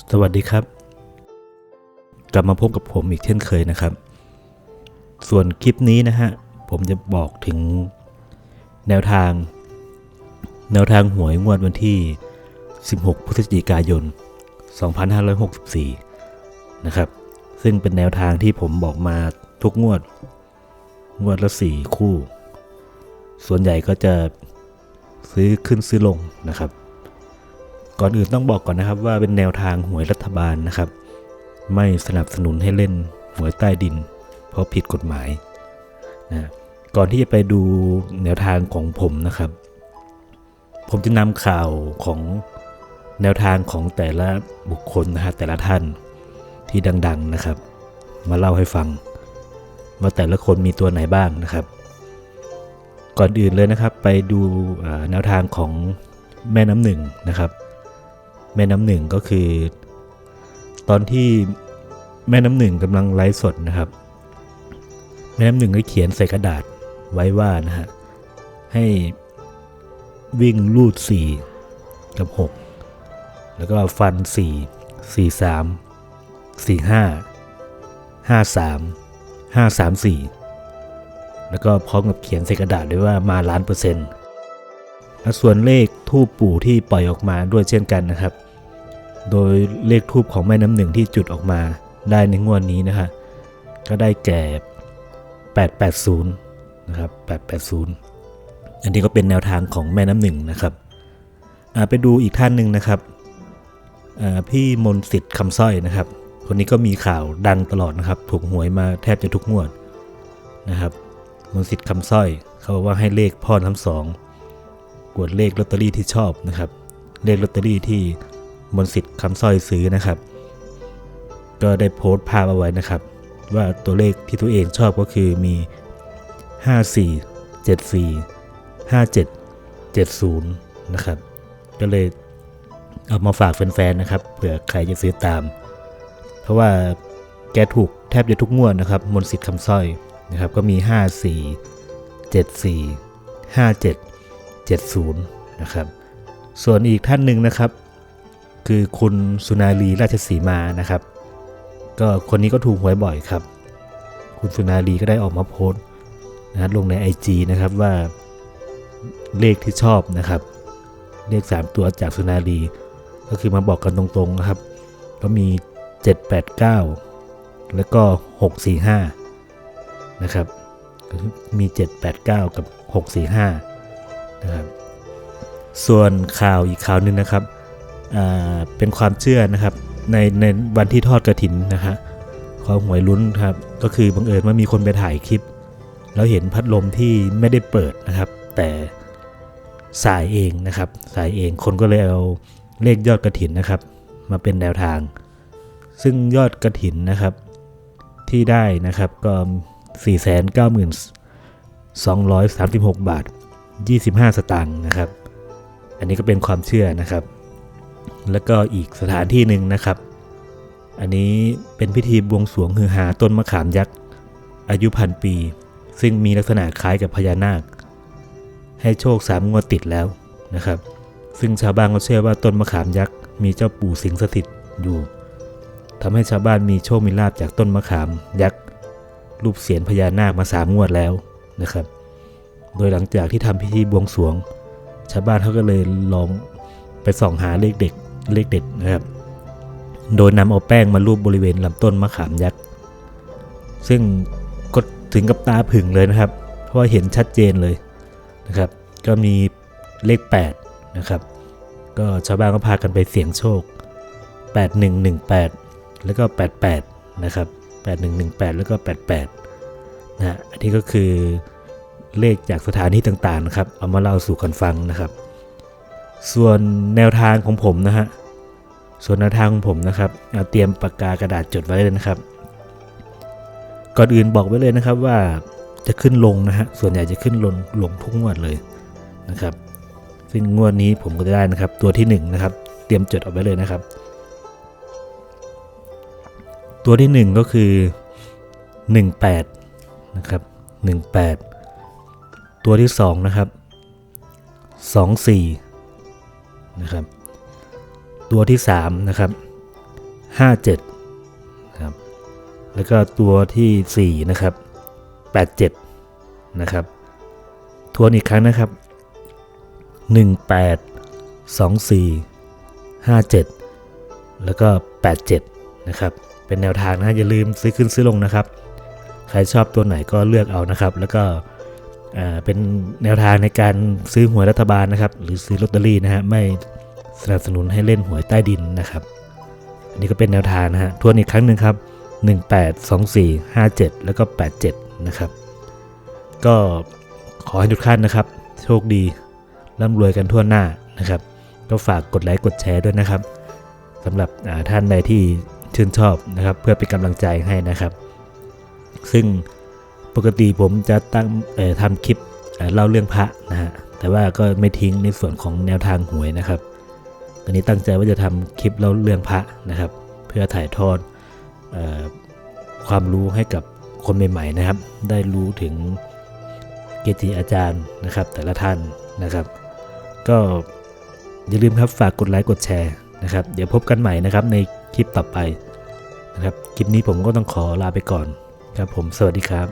สวัสดีครับ กลับมาพบกับผมอีกเช่นเคยนะครับ ส่วนคลิปนี้นะฮะ ผมจะบอกถึงแนวทาง แนวทางหวยงวดวันที่ 16 พฤศจิกายน 2564 นะครับ ซึ่งเป็นแนวทางที่ผมบอกมาทุกงวด งวดละ 4 คู่ ส่วนใหญ่ก็จะซื้อขึ้นซื้อลงนะครับ ก่อนอื่นต้องบอกก่อนนะครับว่าเป็นแนวทางหวยรัฐบาลนะครับ ไม่สนับสนุนให้เล่นหวยใต้ดิน เพราะผิดกฎหมายนะก่อนที่จะไปดูแนวทางของผมนะครับ ผมจะนำข่าวของแนวทางของแต่ละบุคคลนะฮะแต่ละท่านที่ดัง ๆนะครับ มาเล่าให้ฟังว่าแต่ละคนมีตัวไหนบ้างนะครับ ก่อนอื่นเลยนะครับ ไปดูแนวทางของแม่น้ำหนึ่งนะครับ แม่น้ำหนึ่งก็คือ ตอนที่แม่น้ำหนึ่งกำลังไลฟ์สดนะครับ แม่น้ำหนึ่งก็เขียนใส่กระดาษไว้ว่านะฮะให้วิ่งลูด 4 กับ 6 แล้วก็ฟัน 4 4 3 4 5 5 3 5 3 4 แล้วก็พร้อมกับเขียนใส่กระดาษด้วยว่ามาล้านเปอร์เซ็นต์ ส่วนเลขทูปปู่ที่ปล่อยออกมาด้วยเช่นกันนะครับ โดยเลขทูปของแม่น้ำหนึ่งที่จุดออกมาได้ในงวดนี้นะฮะก็ได้แก่ 880 นะครับ 880 อันนี้ก็เป็นแนวทางของแม่น้ำหนึ่งนะครับไปดูอีกท่านหนึ่งนะครับพี่มนสิทธิ์คำสร้อยนะครับ คนนี้ก็มีข่าวดังตลอดนะครับ ถูกหวยมาแทบจะทุกงวดนะครับ มนสิทธิ์คำสร้อยเขาบอกว่าให้เลขพ่อทั้งสอง กวดเลขลอตเตอรี่ที่ชอบนะครับ เลขลอตเตอรี่ที่มนสิทธิ์คำสร้อยซื้อนะครับ ก็ได้โพสต์ภาพเอาไว้นะครับ ว่าตัวเลขที่ตัวเองชอบก็คือมี 54 74 57 70 นะครับ ก็เลยเอามาฝากแฟนๆนะครับเผื่อใครจะซื้อตาม เพราะว่าแกถูกแทบจะทุกงวดนะครับ มนสิทธิ์คำสร้อยนะครับ ก็มี 54 74 57 70 นะครับ ส่วนอีกท่านหนึ่งนะครับ คือคุณสุนารีราชสีมานะครับ ก็คนนี้ก็ถูกหวยบ่อยครับ คุณสุนารีก็ได้ออกมาโพสต์นะลงใน IG นะครับว่าเลขที่ชอบนะครับ เลข 3 ตัวจากสุนารีก็คือมาบอกกันตรงๆนะครับ ก็มี 789 แล้วก็ 645 นะครับ มี 789 กับ 645 นะครับ ส่วนข่าวอีกข่าวหนึ่งนะครับเป็นความเชื่อนะครับในในวันที่ทอดกระถินนะฮะของหวยลุ้นครับก็คือบังเอิญว่ามีคนไปถ่ายคลิป แล้วเห็นพัดลมที่ไม่ได้เปิดนะครับ แต่สายเองนะครับ สายเองคนก็เลยเอาเลขยอดกระถินนะครับ มาเป็นแนวทาง ซึ่งยอดกระถินนะครับที่ได้นะครับก็ 4 9 2 3 6 บาท 25 สตางค์นะครับ อันนี้ก็เป็นความเชื่อนะครับ แล้วก็อีกสถานที่หนึ่งนะครับ อันนี้เป็นพิธีบวงสรวงฮือหาต้นมะขามยักษ์อายุพันปี ซึ่งมีลักษณะคล้ายกับพญานาค ให้โชคสามงวดติดแล้วนะครับ ซึ่งชาวบ้านก็เชื่อว่าต้นมะขามยักษ์มีเจ้าปู่สิงสถิตอยู่ทำให้ชาวบ้านมีโชคมีลาบจากต้นมะขามยักษ์รูปเสียนพญานาคมาสามงวดแล้วนะครับ โดยหลังจากที่ทำพิธีบวงสรวง ชาวบ้านเขาก็เลยลองไปส่องหาเลขเด็กเลขเด็ดนะครับ โดยนำเอาแป้งมารูปบริเวณลำต้นมะขามยักษ์ ซึ่งก็ถึงกับตาผึ่งเลยนะครับ เพราะเห็นชัดเจนเลยนะครับ ก็มีเลข 8 นะครับ ก็ชาวบ้านก็พากันไปเสี่ยงโชค 8118 แล้วก็ 88 นะครับ 8118 แล้วก็ 88นะฮะอันนี้ก็คือ เลขจากสถานที่ต่างๆนะครับ เอามาเล่าสู่กันฟังนะครับ ส่วนแนวทางของผมนะฮะส่วนแนวทางของผมนะครับเอาเตรียมปากกากระดาษจดไว้เลยนะครับ ก่อนอื่นบอกไว้เลยนะครับว่าจะขึ้นลงนะฮะส่วนใหญ่จะขึ้นลงลงทุกงวดเลยนะครับซึ่งงวดนี้ผมก็จะได้นะครับ ตัวที่หนึ่งนะครับ เตรียมจดเอาไว้เลยนะครับ ตัวที่หนึ่งก็คือ 18 นะครับ 18 ตัวที่สองนะครับ 24 นะครับ ตัวที่ 3 นะครับ 57นะครับ แล้วก็ตัวทีสี่ 4 นะครับ 87 นะครับทวนอีกครั้งนะครับ 18 24 57 แล้วก็ 87 นะครับ เป็นแนวทางนะอย่าลืมซื้อขึ้นซื้อลงนะครับ ใครชอบตัวไหนก็เลือกเอานะครับ แล้วก็ เป็นแนวทางในการซื้อหวยรัฐบาลนะครับ หรือซื้อลอตเตอรี่นะฮะไม่สนับสนุนให้เล่นหวยใต้ดินนะครับอันนี้ก็เป็นแนวทางนะฮะทวนอีกครั้งหนึ่งครับ 18 24 57 แล้วก็ 87 นะครับ ก็ขอให้ทุกท่านนะครับ โชคดีร่ำรวยกันทั่วหน้านะครับ ก็ฝากกดไลค์กดแชร์ด้วยนะครับสำหรับท่านใดที่ชื่นชอบนะครับ เพื่อเป็นกำลังใจให้นะครับ ซึ่ง ปกติผมจะตั้งทำคลิปเเล่าเรื่องพระนะฮะแต่ว่าก็ไม่ทิ้งในส่วนของแนวทางหวยนะครับตอนนี้ตั้งใจว่าจะทำคลิปเล่าเรื่องพระนะครับ เพื่อถ่ายทอดออความรู้ให้กับคนใหม่ๆนะครับ ได้รู้ถึงเกจิอาจารย์นะครับ แต่ละท่านนะครับ ก็อย่าลืมครับฝากกดไลค์กดแชร์นะครับ เดี๋ยวพบกันใหม่นะครับในคลิปต่อไปนะครับ คลิปนี้ผมก็ต้องขอลาไปก่อนครับผมสวัสดีครับ